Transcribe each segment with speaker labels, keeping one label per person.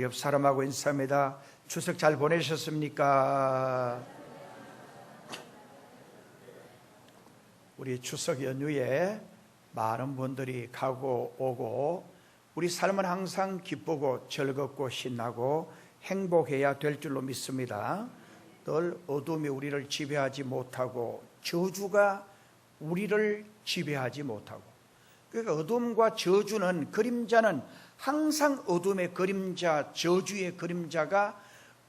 Speaker 1: 우리 옆 사람하고 인사합니다. 추석 잘 보내셨습니까? 우리 추석 연휴에 많은 분들이 가고 오고 우리 삶은 항상 기쁘고 즐겁고 신나고 행복해야 될 줄로 믿습니다. 늘 어둠이 우리를 지배하지 못하고 저주가 우리를 지배하지 못하고 그러니까 어둠과 저주는 그림자는 항상 어둠의 그림자, 저주의 그림자가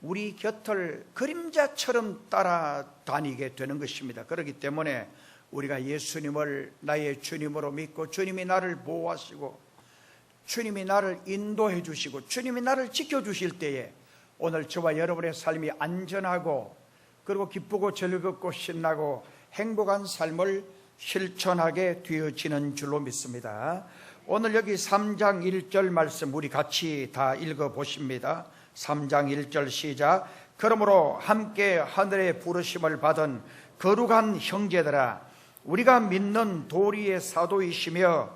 Speaker 1: 우리 곁을 그림자처럼 따라다니게 되는 것입니다. 그렇기 때문에 우리가 예수님을 나의 주님으로 믿고 주님이 나를 보호하시고 주님이 나를 인도해 주시고 주님이 나를 지켜 주실 때에 오늘 저와 여러분의 삶이 안전하고 그리고 기쁘고 즐겁고 신나고 행복한 삶을 실천하게 되어지는 줄로 믿습니다. 오늘 여기 3장 1절 말씀 우리 같이 다 읽어 보십니다. 3장 1절 시작. 그러므로 함께 하늘의 부르심을 받은 거룩한 형제들아 우리가 믿는 도리의 사도이시며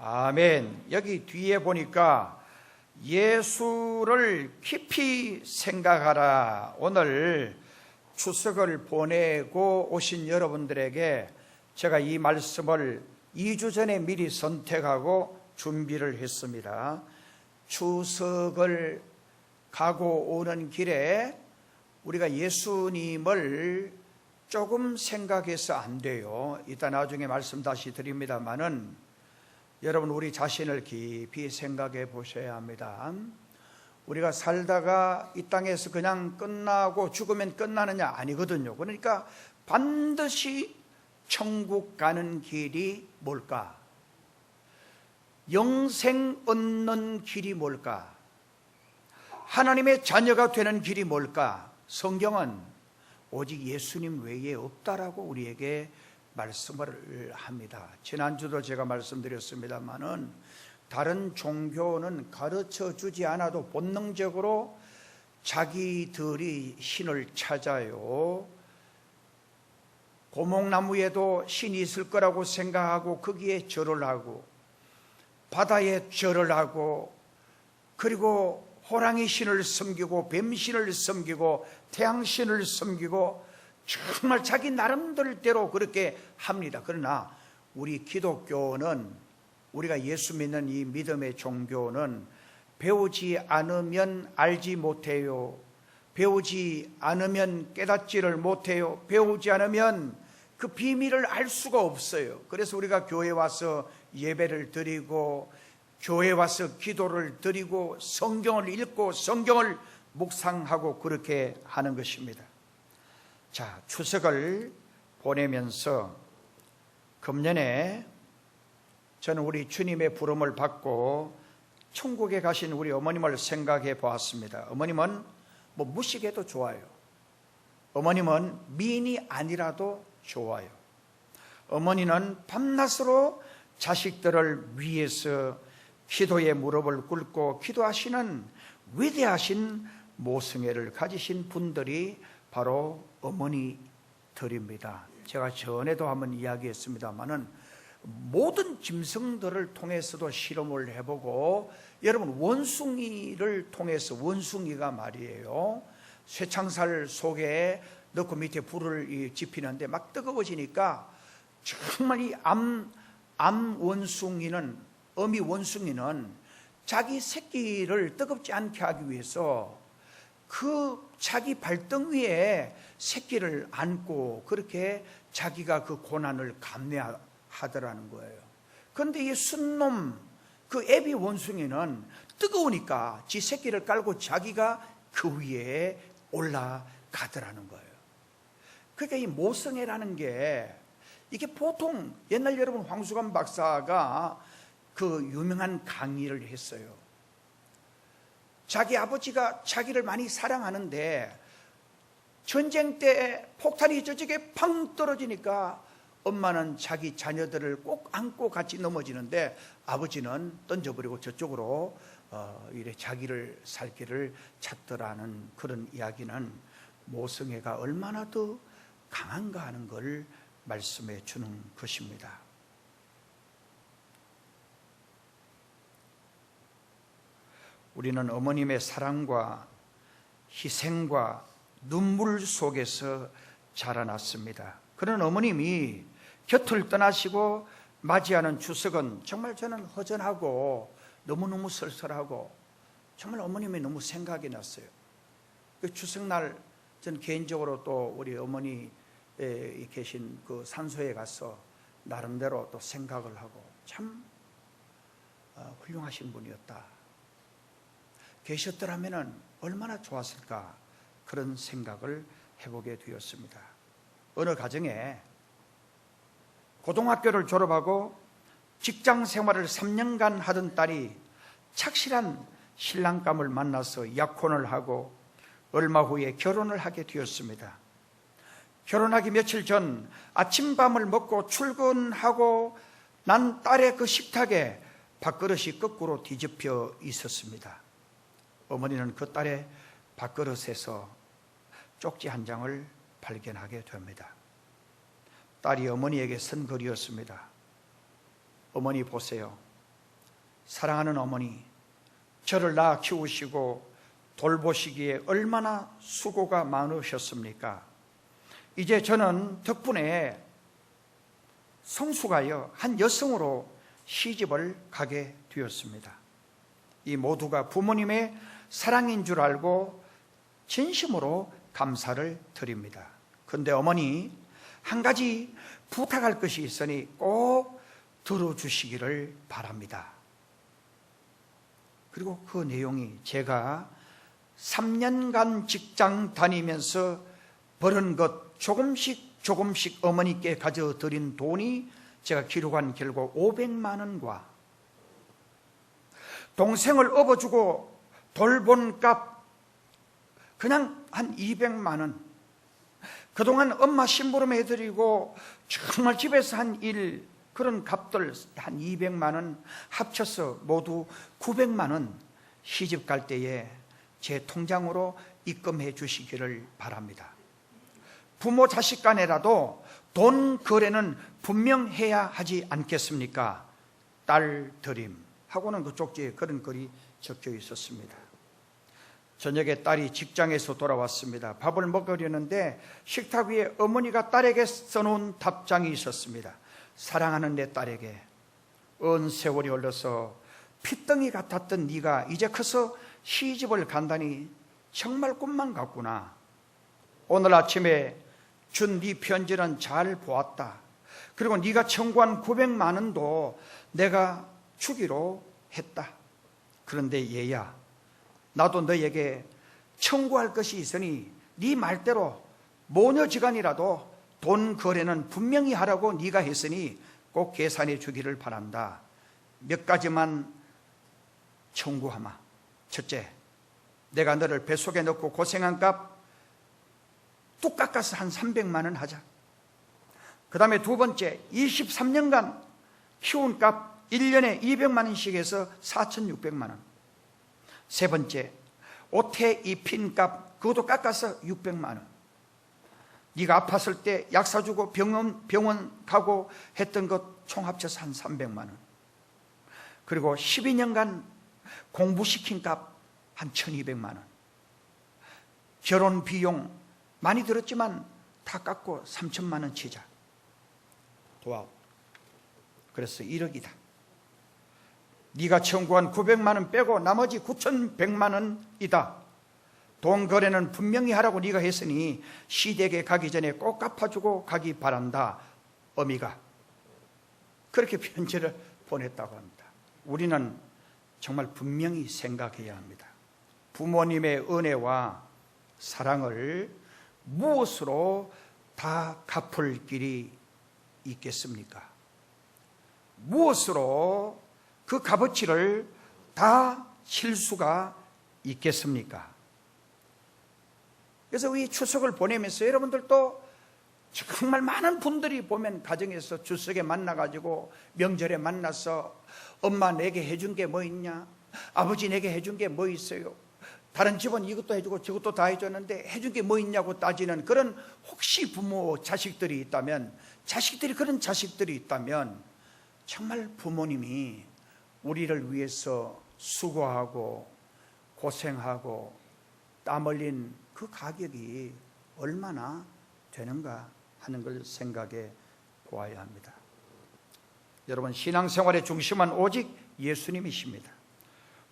Speaker 1: 아멘. 여기 뒤에 보니까 예수를 깊이 생각하라. 오늘 추석을 보내고 오신 여러분들에게 제가 이 말씀을 2주 전에 미리 선택하고 준비를 했습니다. 추석을 가고 오는 길에 우리가 예수님을 조금 생각해서 안 돼요. 이따 나중에 말씀 다시 드립니다만은 여러분 우리 자신을 깊이 생각해 보셔야 합니다. 우리가 살다가 이 땅에서 그냥 끝나고 죽으면 끝나느냐 아니거든요. 그러니까 반드시 천국 가는 길이 뭘까? 영생 얻는 길이 뭘까? 하나님의 자녀가 되는 길이 뭘까? 성경은 오직 예수님 외에 없다라고 우리에게 말씀을 합니다. 지난주도 제가 말씀드렸습니다만은 다른 종교는 가르쳐 주지 않아도 본능적으로 자기들이 신을 찾아요. 고목나무에도 신이 있을 거라고 생각하고 거기에 절을 하고 바다에 절을 하고 그리고 호랑이 신을 섬기고 뱀 신을 섬기고 태양 신을 섬기고 정말 자기 나름대로 그렇게 합니다. 그러나 우리 기독교는 우리가 예수 믿는 이 믿음의 종교는 배우지 않으면 알지 못해요. 배우지 않으면 깨닫지를 못해요. 배우지 않으면 그 비밀을 알 수가 없어요. 그래서 우리가 교회 와서 예배를 드리고 교회 와서 기도를 드리고 성경을 읽고 성경을 묵상하고 그렇게 하는 것입니다. 자, 추석을 보내면서 금년에 저는 우리 주님의 부름을 받고 천국에 가신 우리 어머님을 생각해 보았습니다. 어머님은 뭐 무식해도 좋아요. 어머님은 미인이 아니라도 좋아요. 어머니는 밤낮으로 자식들을 위해서 기도의 무릎을 꿇고 기도하시는 위대하신 모성애를 가지신 분들이 바로 어머니들입니다. 제가 전에도 한번 이야기했습니다만은 모든 짐승들을 통해서도 실험을 해보고 여러분 원숭이를 통해서 원숭이가 말이에요. 쇠창살 속에 넣고 밑에 불을 지피는데 막 뜨거워지니까 정말 이암 암 원숭이는 어미 원숭이는 자기 새끼를 뜨겁지 않게 하기 위해서 그 자기 발등 위에 새끼를 안고 그렇게 자기가 그 고난을 감내하 더라는 거예요. 그런데 이 순놈, 그 애비 원숭이는 뜨거우니까 지 새끼를 깔고 자기가 그 위에 올라가더라는 거예요. 그러니까 이 모성애라는 게 이게 보통 옛날 여러분 황수관 박사가 그 유명한 강의를 했어요. 자기 아버지가 자기를 많이 사랑하는데 전쟁 때 폭탄이 저쪽에 팡 떨어지니까 엄마는 자기 자녀들을 꼭 안고 같이 넘어지는데 아버지는 던져버리고 저쪽으로 어, 이래 자기를 살 길을 찾더라는 그런 이야기는 모성애가 얼마나 더 강한가 하는 걸 말씀해 주는 것입니다. 우리는 어머님의 사랑과 희생과 눈물 속에서 자라났습니다. 그런 어머님이 곁을 떠나시고 맞이하는 추석은 정말 저는 허전하고 너무너무 쓸쓸하고 정말 어머님이 너무 생각이 났어요. 그 추석날 전 개인적으로 또 우리 어머니 계신 그 산소에 가서 나름대로 또 생각을 하고 참 어, 훌륭하신 분이었다. 계셨더라면 얼마나 좋았을까 그런 생각을 해보게 되었습니다. 어느 가정에 고등학교를 졸업하고 직장 생활을 3년간 하던 딸이 착실한 신랑감을 만나서 약혼을 하고 얼마 후에 결혼을 하게 되었습니다. 결혼하기 며칠 전 아침밤을 먹고 출근하고 난 딸의 그 식탁에 밥그릇이 거꾸로 뒤집혀 있었습니다. 어머니는 그 딸의 밥그릇에서 쪽지 한 장을 발견하게 됩니다. 딸이 어머니에게 쓴 글이었습니다. 어머니 보세요. 사랑하는 어머니, 저를 낳아 키우시고 돌보시기에 얼마나 수고가 많으셨습니까? 이제 저는 덕분에 성수가요, 한 여성으로 시집을 가게 되었습니다. 이 모두가 부모님의 사랑인 줄 알고 진심으로 감사를 드립니다. 근데 어머니, 한 가지 부탁할 것이 있으니 꼭 들어주시기를 바랍니다. 그리고 그 내용이 제가 3년간 직장 다니면서 벌은 것 조금씩 조금씩 어머니께 가져드린 돈이 제가 기록한 결국 500만 원과 동생을 업어주고 돌본 값 그냥 한 200만 원 그동안 엄마 심부름 해드리고 정말 집에서 한 일 그런 값들 한 200만 원 합쳐서 모두 900만 원 시집 갈 때에 제 통장으로 입금해 주시기를 바랍니다. 부모 자식 간에라도 돈 거래는 분명해야 하지 않겠습니까? 딸 드림 하고는 그 쪽지에 그런 글이 적혀 있었습니다. 저녁에 딸이 직장에서 돌아왔습니다. 밥을 먹으려는데 식탁 위에 어머니가 딸에게 써놓은 답장이 있었습니다. 사랑하는 내 딸에게 은 세월이 흘러서 피덩이 같았던 네가 이제 커서 시집을 간다니 정말 꿈만 같구나. 오늘 아침에 준 네 편지는 잘 보았다. 그리고 네가 청구한 900만 원도 내가 주기로 했다. 그런데 얘야, 나도 너에게 청구할 것이 있으니 네 말대로 모녀지간이라도 돈 거래는 분명히 하라고 네가 했으니 꼭 계산해 주기를 바란다. 몇 가지만 청구하마. 첫째, 내가 너를 뱃속에 넣고 고생한 값 뚝 깎아서 한 300만 원 하자. 그 다음에 두 번째, 23년간 키운 값 1년에 200만 원씩 해서 4,600만 원. 세 번째, 옷에 입힌 값 그것도 깎아서 600만 원. 네가 아팠을 때 약 사주고 병원 병원 가고 했던 것 총 합쳐서 한 300만 원. 그리고 12년간 공부시킨 값 한 1200만 원. 결혼 비용 많이 들었지만 다 깎고 3천만 원 치자. 도와. 그래서 1억이다. 네가 청구한 900만 원 빼고 나머지 9,100만 원이다. 돈 거래는 분명히 하라고 네가 했으니 시댁에 가기 전에 꼭 갚아주고 가기 바란다. 어미가 그렇게 편지를 보냈다고 합니다. 우리는 정말 분명히 생각해야 합니다. 부모님의 은혜와 사랑을 무엇으로 다 갚을 길이 있겠습니까? 무엇으로 그 값어치를 다칠 수가 있겠습니까? 그래서 이 추석을 보내면서 여러분들도 정말 많은 분들이 보면 가정에서 추석에 만나가지고 명절에 만나서 엄마 내게 해준 게 뭐 있냐? 아버지 내게 해준 게 뭐 있어요? 다른 집은 이것도 해주고 저것도 다 해줬는데 해준 게 뭐 있냐고 따지는 그런 혹시 부모 자식들이 있다면 자식들이 그런 자식들이 있다면 정말 부모님이 우리를 위해서 수고하고 고생하고 땀 흘린 그 가격이 얼마나 되는가 하는 걸 생각해 보아야 합니다. 여러분 신앙생활의 중심은 오직 예수님이십니다.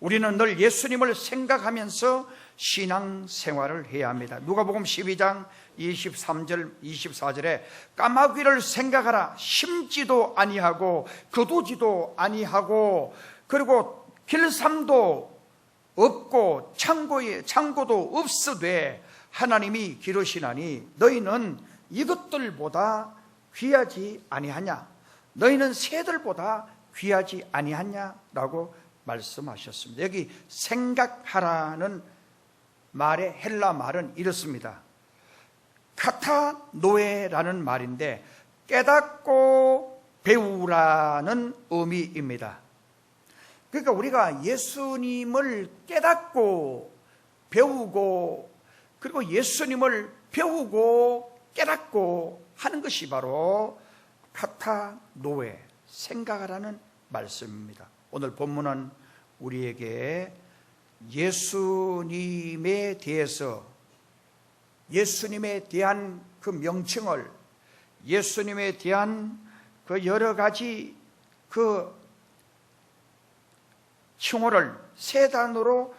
Speaker 1: 우리는 늘 예수님을 생각하면서 신앙 생활을 해야 합니다. 누가복음 12장 23절 24절에 까마귀를 생각하라 심지도 아니하고 거두지도 아니하고 그리고 길삼도 없고 창고에 창고도 없으되 하나님이 기르시나니 너희는 이것들보다 귀하지 아니하냐 너희는 새들보다 귀하지 아니하냐라고 말씀하셨습니다. 여기 생각하라는 말의 헬라 말은 이렇습니다. 카타노에라는 말인데 깨닫고 배우라는 의미입니다. 그러니까 우리가 예수님을 깨닫고 배우고 그리고 예수님을 배우고 깨닫고 하는 것이 바로 카타노에 생각하라는 말씀입니다. 오늘 본문은 우리에게 예수님에 대해서 예수님에 대한 그 명칭을 예수님에 대한 그 여러 가지 그 칭호를 세 단어로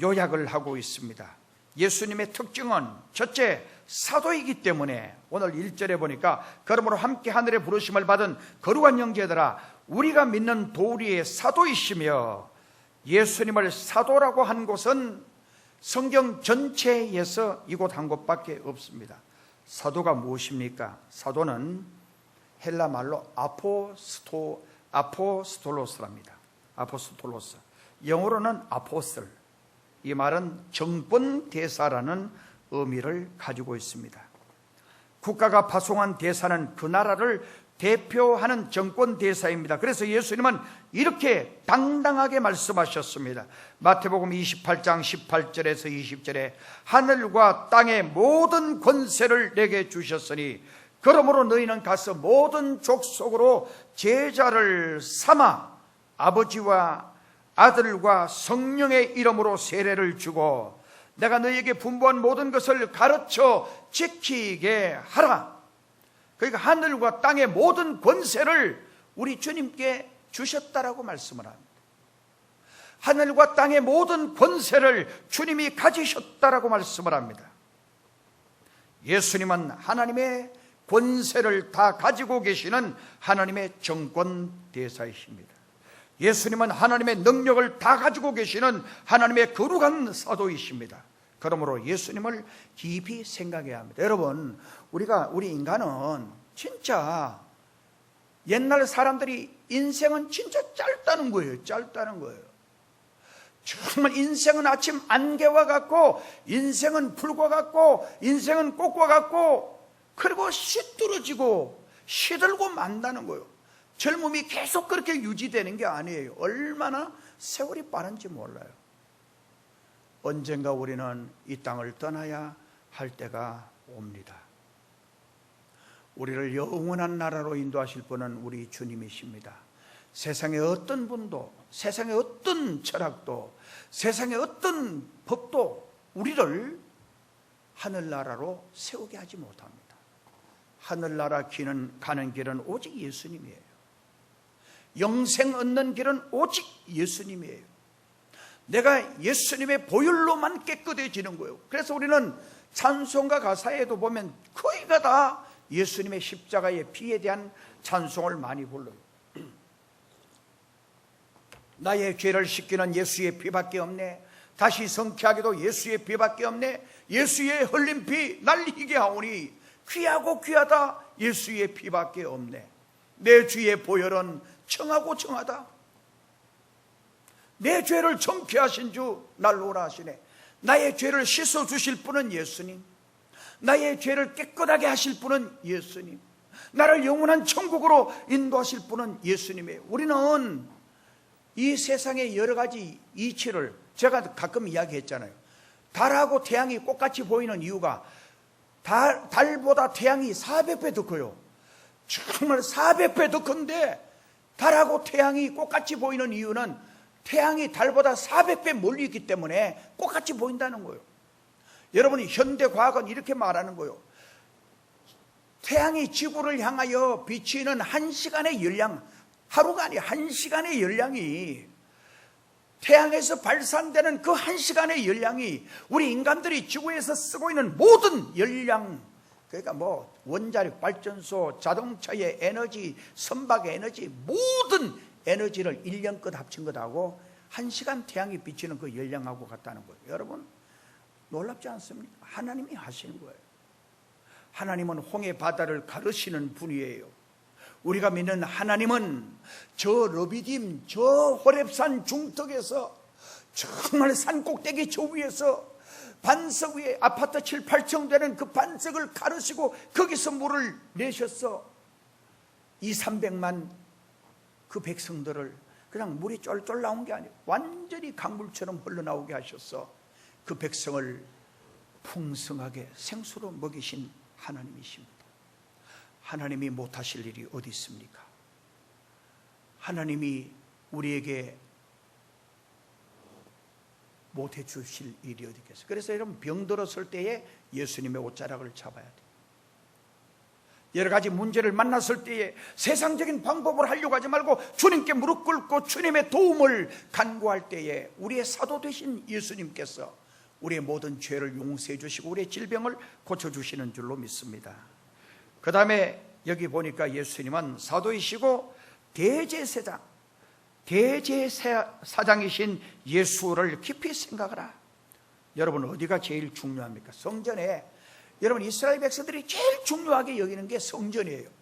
Speaker 1: 요약을 하고 있습니다. 예수님의 특징은 첫째 사도이기 때문에 오늘 1절에 보니까 그러므로 함께 하늘의 부르심을 받은 거룩한 형제들아 우리가 믿는 도리의 사도이시며 예수님을 사도라고 한 곳은 성경 전체에서 이곳 한 곳밖에 없습니다. 사도가 무엇입니까? 사도는 헬라 말로 아포스토 아포스톨로스랍니다. 아포스톨로스. 영어로는 아포슬. 이 말은 정권 대사라는 의미를 가지고 있습니다. 국가가 파송한 대사는 그 나라를 대표하는 정권 대사입니다. 그래서 예수님은 이렇게 당당하게 말씀하셨습니다. 마태복음 28장 18절에서 20절에 하늘과 땅의 모든 권세를 내게 주셨으니 그러므로 너희는 가서 모든 족속으로 제자를 삼아 아버지와 아들과 성령의 이름으로 세례를 주고 내가 너희에게 분부한 모든 것을 가르쳐 지키게 하라. 그러니까 하늘과 땅의 모든 권세를 우리 주님께 주셨다라고 말씀을 합니다. 하늘과 땅의 모든 권세를 주님이 가지셨다라고 말씀을 합니다. 예수님은 하나님의 권세를 다 가지고 계시는 하나님의 정권 대사이십니다. 예수님은 하나님의 능력을 다 가지고 계시는 하나님의 거룩한 사도이십니다. 그러므로 예수님을 깊이 생각해야 합니다. 여러분, 우리가 우리 인간은 진짜 옛날 사람들이 인생은 진짜 짧다는 거예요. 짧다는 거예요. 정말 인생은 아침 안개와 같고 인생은 불과 같고 인생은 꽃과 같고 그리고 시들어지고 시들고 만다는 거예요. 젊음이 계속 그렇게 유지되는 게 아니에요. 얼마나 세월이 빠른지 몰라요. 언젠가 우리는 이 땅을 떠나야 할 때가 옵니다. 우리를 영원한 나라로 인도하실 분은 우리 주님이십니다. 세상의 어떤 분도, 세상의 어떤 철학도, 세상의 어떤 법도 우리를 하늘나라로 세우게 하지 못합니다. 하늘나라 길은, 가는 길은 오직 예수님이에요. 영생 얻는 길은 오직 예수님이에요. 내가 예수님의 보혈로만 깨끗해지는 거예요. 그래서 우리는 찬송가 가사에도 보면 거의가 다 예수님의 십자가의 피에 대한 찬송을 많이 불러요. 나의 죄를 씻기는 예수의 피밖에 없네. 다시 성취하기도 예수의 피밖에 없네. 예수의 흘린 피 날리게 하오니 귀하고 귀하다 예수의 피밖에 없네. 내 주의 보혈은 청하고 청하다. 내 죄를 정피하신 주 날로라 하시네. 나의 죄를 씻어 주실 분은 예수님. 나의 죄를 깨끗하게 하실 분은 예수님. 나를 영원한 천국으로 인도하실 분은 예수님이에요. 우리는 이 세상의 여러 가지 이치를 제가 가끔 이야기했잖아요. 달하고 태양이 똑같이 보이는 이유가 달, 달보다 태양이 400배 더 커요. 정말 400배 더 큰데 달하고 태양이 똑같이 보이는 이유는 태양이 달보다 400배 멀리 있기 때문에 똑같이 보인다는 거예요. 여러분이 현대 과학은 이렇게 말하는 거예요. 태양이 지구를 향하여 비치는 한 시간의 열량, 하루가 아니 한 시간의 열량이 태양에서 발산되는 그 한 시간의 열량이 우리 인간들이 지구에서 쓰고 있는 모든 열량, 그러니까 뭐 원자력 발전소, 자동차의 에너지, 선박의 에너지, 모든 에너지를 1년 끝 합친 것하고 한 시간 태양이 비치는 그 열량하고 같다는 거예요. 여러분, 놀랍지 않습니까? 하나님이 하시는 거예요. 하나님은 홍해 바다를 가르시는 분이에요. 우리가 믿는 하나님은 저 러비딤, 저 호랩산 중턱에서 정말 산 꼭대기 저 위에서 반석 위에 아파트 7, 8층 되는 그 반석을 가르시고 거기서 물을 내셨어. 2, 300만 그 백성들을 그냥 물이 쫄쫄 나온 게 아니고 완전히 강물처럼 흘러나오게 하셨어. 그 백성을 풍성하게 생수로 먹이신 하나님이십니다. 하나님이 못하실 일이 어디 있습니까? 하나님이 우리에게 못해 주실 일이 어디 있겠어요? 그래서 여러분 병들었을 때에 예수님의 옷자락을 잡아야 돼. 여러 가지 문제를 만났을 때에 세상적인 방법을 하려고 하지 말고 주님께 무릎 꿇고 주님의 도움을 간구할 때에 우리의 사도 되신 예수님께서 우리의 모든 죄를 용서해 주시고 우리의 질병을 고쳐 주시는 줄로 믿습니다. 그 다음에 여기 보니까 예수님은 사도이시고 대제사장, 대제사장이신 예수를 깊이 생각하라. 여러분 어디가 제일 중요합니까? 성전에 여러분 이스라엘 백성들이 제일 중요하게 여기는 게 성전이에요.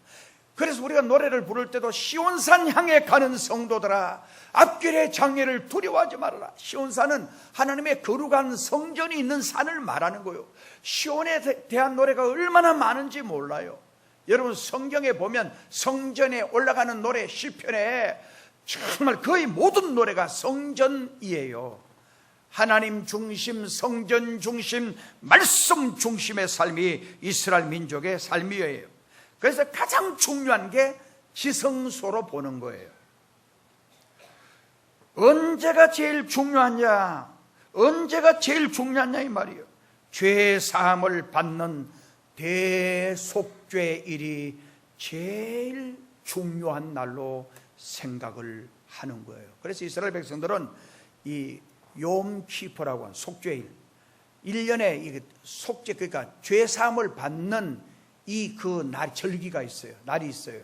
Speaker 1: 그래서 우리가 노래를 부를 때도 시온산 향해 가는 성도들아 앞길의 장애를 두려워하지 말아라. 시온산은 하나님의 거룩한 성전이 있는 산을 말하는 거예요. 시온에 대한 노래가 얼마나 많은지 몰라요. 여러분 성경에 보면 성전에 올라가는 노래 시편에 정말 거의 모든 노래가 성전이에요. 하나님 중심, 성전 중심, 말씀 중심의 삶이 이스라엘 민족의 삶이에요. 그래서 가장 중요한 게 지성소로 보는 거예요. 언제가 제일 중요하냐? 언제가 제일 중요하냐 이 말이에요. 죄 사함을 받는 대속죄일이 제일 중요한 날로 생각을 하는 거예요. 그래서 이스라엘 백성들은 이 욤키퍼라고 하는 속죄일 1년에 속죄 그러니까 죄 사함을 받는 이 그 날 절기가 있어요. 날이 있어요.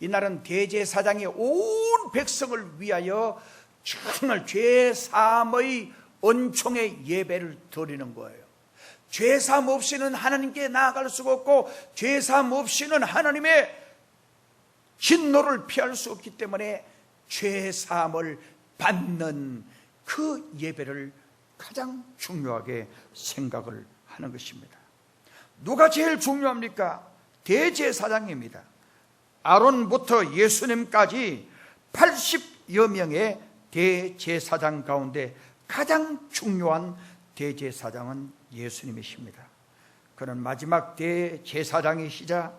Speaker 1: 이 날은 대제사장이 온 백성을 위하여 정말 죄 사함의 은총의 예배를 드리는 거예요. 죄 사함 없이는 하나님께 나아갈 수가 없고 죄 사함 없이는 하나님의 진노를 피할 수 없기 때문에 죄 사함을 받는 그 예배를 가장 중요하게 생각을 하는 것입니다. 누가 제일 중요합니까? 대제사장입니다. 아론부터 예수님까지 80여 명의 대제사장 가운데 가장 중요한 대제사장은 예수님이십니다. 그는 마지막 대제사장이시자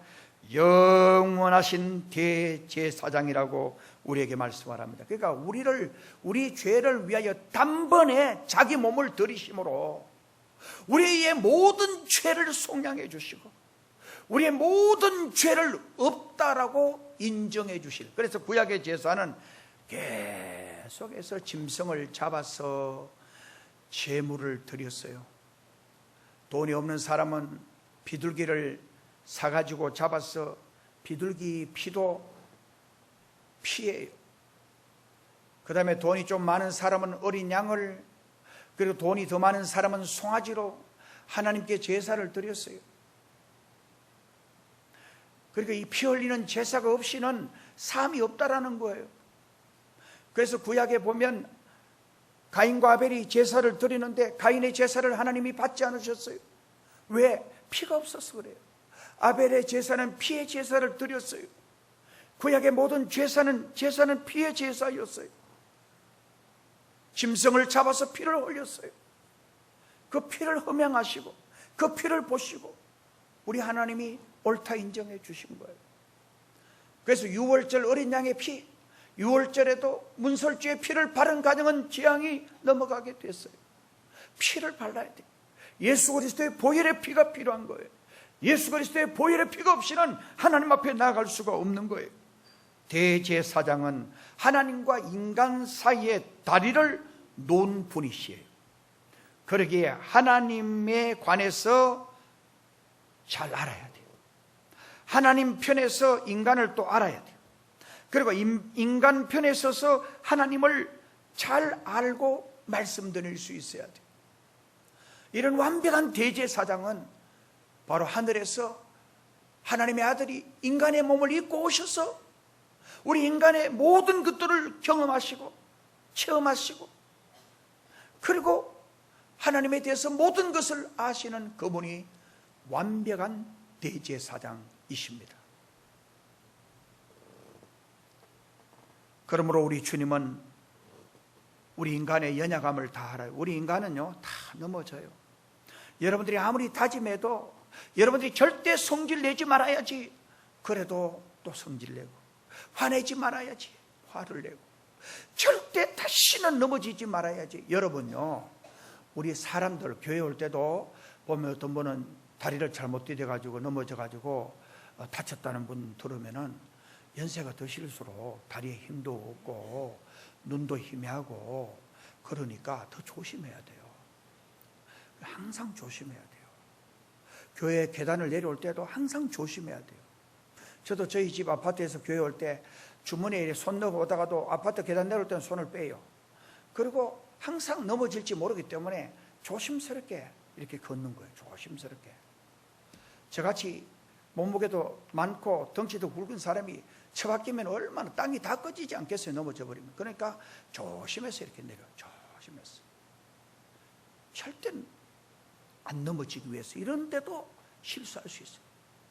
Speaker 1: 영원하신 대제사장이라고 우리에게 말씀하랍니다. 그러니까 우리를 우리 죄를 위하여 단번에 자기 몸을 들이심으로 우리의 모든 죄를 속량해 주시고 우리의 모든 죄를 없다라고 인정해 주실. 그래서 구약의 제사는 계속해서 짐승을 잡아서 제물을 드렸어요. 돈이 없는 사람은 비둘기를 사가지고 잡아서 비둘기 피도 피해요. 그 다음에 돈이 좀 많은 사람은 어린 양을, 그리고 돈이 더 많은 사람은 송아지로 하나님께 제사를 드렸어요. 그러니까 이 피 흘리는 제사가 없이는 삶이 없다라는 거예요. 그래서 구약에 보면 가인과 아벨이 제사를 드리는데 가인의 제사를 하나님이 받지 않으셨어요. 왜? 피가 없어서 그래요. 아벨의 제사는 피의 제사를 드렸어요. 구약의 모든 제사는 제사는 피의 제사였어요. 짐승을 잡아서 피를 흘렸어요. 그 피를 흠양하시고 그 피를 보시고 우리 하나님이 옳다 인정해 주신 거예요. 그래서 6월절 어린 양의 피, 6월절에도 문설주의 피를 바른 가정은 재앙이 넘어가게 됐어요. 피를 발라야 돼. 예수 그리스도의 보혈의 피가 필요한 거예요. 예수 그리스도의 보혈의 피가 없이는 하나님 앞에 나아갈 수가 없는 거예요. 대제사장은 하나님과 인간 사이의 다리를 놓은 분이시에요. 그러기에 하나님에 관해서 잘 알아야 돼요. 하나님 편에서 인간을 또 알아야 돼요. 그리고 인간 편에 서서 하나님을 잘 알고 말씀드릴 수 있어야 돼요. 이런 완벽한 대제사장은 바로 하늘에서 하나님의 아들이 인간의 몸을 입고 오셔서 우리 인간의 모든 것들을 경험하시고 체험하시고 그리고 하나님에 대해서 모든 것을 아시는 그분이 완벽한 대제사장이십니다. 그러므로 우리 주님은 우리 인간의 연약함을 다 알아요. 우리 인간은요, 다 넘어져요. 여러분들이 아무리 다짐해도 여러분들이 절대 성질 내지 말아야지. 그래도 또 성질 내고. 화내지 말아야지. 화를 내고. 절대 다시는 넘어지지 말아야지. 여러분요, 우리 사람들 교회 올 때도 보면 어떤 분은 다리를 잘못 디뎌 가지고 넘어져 가지고 어, 다쳤다는 분 들으면은 연세가 드실수록 다리에 힘도 없고 눈도 희미하고 그러니까 더 조심해야 돼요. 항상 조심해야 돼요. 교회 계단을 내려올 때도 항상 조심해야 돼요. 저도 저희 집 아파트에서 교회 올 때 주머니에 손 넣어 오다가도 아파트 계단 내려올 때는 손을 빼요. 그리고 항상 넘어질지 모르기 때문에 조심스럽게 이렇게 걷는 거예요. 조심스럽게. 저같이 몸무게도 많고 덩치도 굵은 사람이 처박히면 얼마나 땅이 다 꺼지지 않겠어요. 넘어져 버리면. 그러니까 조심해서 이렇게 내려. 조심해서. 절대 안 넘어지기 위해서 이런데도 실수할 수 있어요.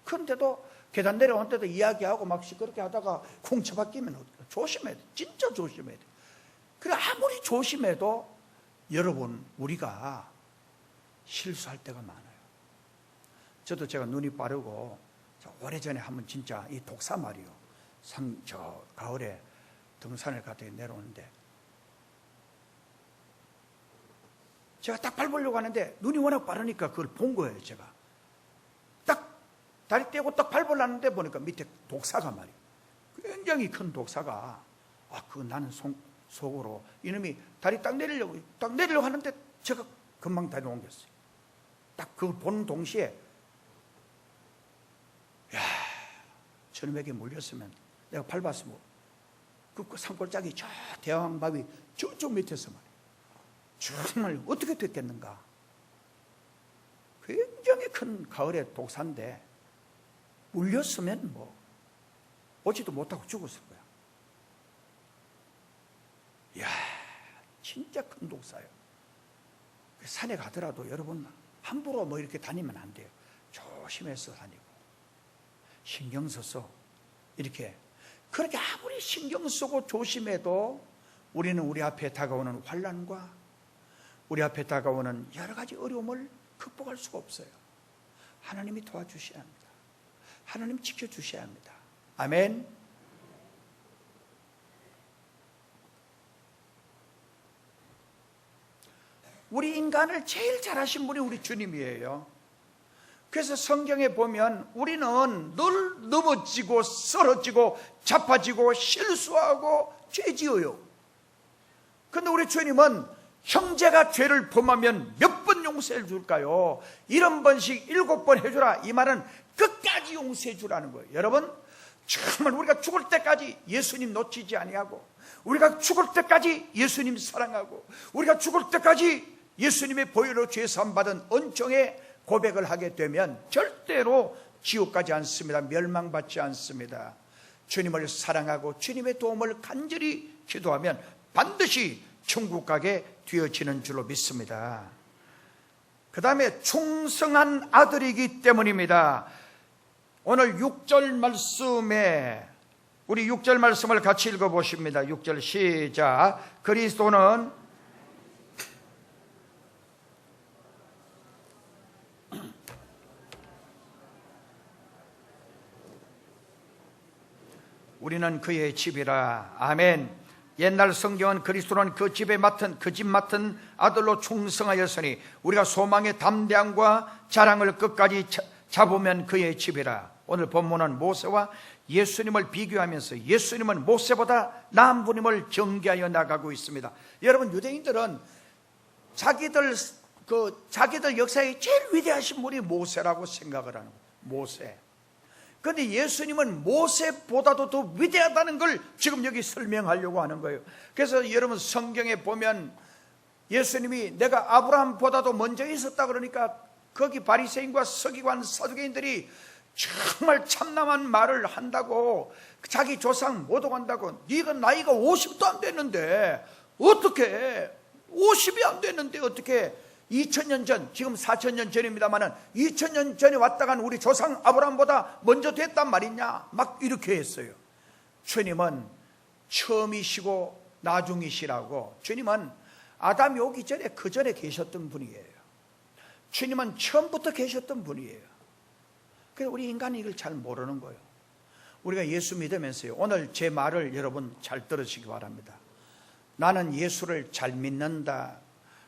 Speaker 1: 그런데도 계단 내려온 때도 이야기하고 막 시끄럽게 하다가 쿵 처박히면 조심해야 돼. 진짜 조심해야 돼. 그래 아무리 조심해도 여러분 우리가 실수할 때가 많아요. 저도 제가 눈이 빠르고 오래전에 한번 진짜 이 독사 말이요. 상, 저 가을에 등산을 갔다 내려오는데 제가 딱 밟으려고 하는데 눈이 워낙 빠르니까 그걸 본 거예요, 제가. 딱 다리 떼고 딱 밟으려는데 보니까 밑에 독사가 말이에요. 굉장히 큰 독사가 아, 그 나는 속, 속으로 이놈이 다리 딱 내리려고 딱 내리려고 하는데 제가 금방 다리 옮겼어요. 딱 그걸 보는 동시에 야, 저놈에게 물렸으면 내가 밟았으면 그 산골짜기 저 대왕바위 저쪽 밑에서 말이에요. 정말 어떻게 됐겠는가? 굉장히 큰 가을의 독사인데 물렸으면 뭐 오지도 못하고 죽었을 거야. 이야, 진짜 큰 독사예요. 산에 가더라도 여러분 함부로 뭐 이렇게 다니면 안 돼요. 조심해서 다니고 신경 써서 이렇게 그렇게 아무리 신경 쓰고 조심해도 우리는 우리 앞에 다가오는 환란과 우리 앞에 다가오는 여러 가지 어려움을 극복할 수가 없어요. 하나님이 도와주셔야 합니다. 하나님 지켜주셔야 합니다. 아멘. 우리 인간을 제일 잘하신 분이 우리 주님이에요. 그래서 성경에 보면 우리는 늘 넘어지고 쓰러지고 자빠지고 실수하고 죄지어요. 근데 우리 주님은 형제가 죄를 범하면 몇 번 용서해 줄까요? 이런 번씩 일곱 번 해주라. 이 말은 끝까지 용서해 주라는 거예요. 여러분, 정말 우리가 죽을 때까지 예수님 놓치지 아니하고, 우리가 죽을 때까지 예수님 사랑하고, 우리가 죽을 때까지 예수님의 보혈로 죄사함 받은 은총의 고백을 하게 되면 절대로 지옥 가지 않습니다. 멸망받지 않습니다. 주님을 사랑하고 주님의 도움을 간절히 기도하면 반드시 천국 가게 되어지는 줄로 믿습니다. 그 다음에 충성한 아들이기 때문입니다. 오늘 6절 말씀에 우리 6절 말씀을 같이 읽어 보십니다. 6절 시작. 그리스도는 우리는 그의 집이라. 아멘. 옛날 성경은 그리스도는 그 집에 맡은 그 집 맡은 아들로 충성하였으니 우리가 소망의 담대함과 자랑을 끝까지 차- 잡으면 그의 집이라. 오늘 본문은 모세와 예수님을 비교하면서 예수님은 모세보다 나은 분임을 전개하여 나가고 있습니다. 여러분 유대인들은 자기들 그 자기들 역사에 제일 위대하신 분이 모세라고 생각을 하는 거예요. 모세. 그런데 예수님은 모세보다도 더 위대하다는 걸 지금 여기 설명하려고 하는 거예요. 그래서 여러분 성경에 보면 예수님이 내가 아브라함보다도 먼저 있었다 그러니까 거기 바리새인과 서기관 사두개인들이 정말 참남한 말을 한다고 자기 조상 못 오간다고 네가 나이가 50도 안 됐는데 어떻게 50이 안 됐는데 어떻게 2000년 전 지금 4000년 전입니다만은 2000년 전에 왔다 간 우리 조상 아브라함보다 먼저 됐단 말이냐 막 이렇게 했어요. 주님은 처음이시고 나중이시라고 주님은 아담이 오기 전에 그 전에 계셨던 분이에요. 주님은 처음부터 계셨던 분이에요. 그래서 우리 인간이 이걸 잘 모르는 거예요. 우리가 예수 믿으면서요. 오늘 제 말을 여러분 잘 들으시기 바랍니다. 나는 예수를 잘 믿는다.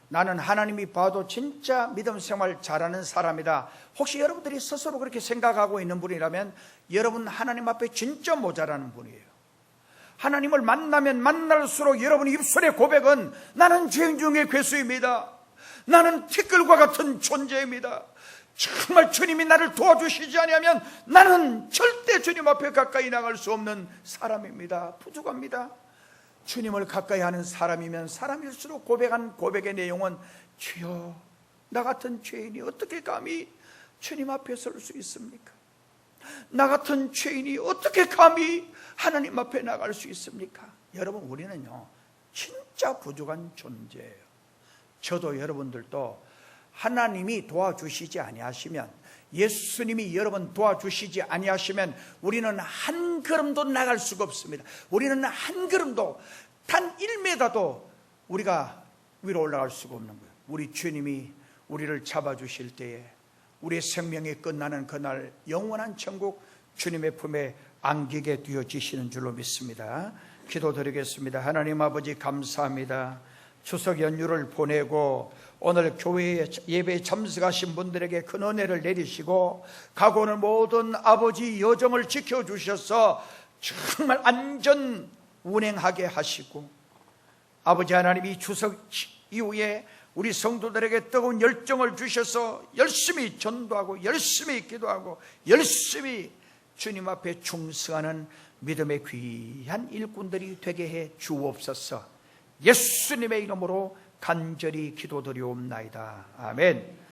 Speaker 1: 나는 하나님이 봐도 진짜 믿음 생활 잘하는 사람이다. 혹시 여러분들이 스스로 그렇게 생각하고 있는 분이라면 여러분 하나님 앞에 진짜 모자라는 분이에요. 하나님을 만나면 만날수록 여러분 입술의 고백은 나는 죄인 중에 괴수입니다. 나는 티끌과 같은 존재입니다. 정말 주님이 나를 도와주시지 아니하면 나는 절대 주님 앞에 가까이 나갈 수 없는 사람입니다. 부족합니다. 주님을 가까이 하는 사람이면 사람일수록 고백한 고백의 내용은 주여 나 같은 죄인이 어떻게 감히 주님 앞에 설 수 있습니까? 나 같은 죄인이 어떻게 감히 하나님 앞에 나갈 수 있습니까? 여러분 우리는요 진짜 부족한 존재예요. 저도 여러분들도 하나님이 도와주시지 아니하시면 예수님이 여러분 도와주시지 아니하시면 우리는 한 걸음도 나갈 수가 없습니다. 우리는 한 걸음도 단 1m도 우리가 위로 올라갈 수가 없는 거예요. 우리 주님이 우리를 잡아주실 때에 우리의 생명이 끝나는 그날 영원한 천국 주님의 품에 안기게 되어지시는 줄로 믿습니다. 기도드리겠습니다. 하나님 아버지 감사합니다. 추석 연휴를 보내고 오늘 교회 예배에 참석하신 분들에게 큰 은혜를 내리시고 가고 오는 모든 아버지 여정을 지켜주셔서 정말 안전 운행하게 하시고 아버지 하나님 이 추석 이후에 우리 성도들에게 뜨거운 열정을 주셔서 열심히 전도하고 열심히 기도하고 열심히 주님 앞에 충성하는 믿음의 귀한 일꾼들이 되게 해 주옵소서. 예수님의 이름으로 간절히 기도드리옵나이다. 아멘.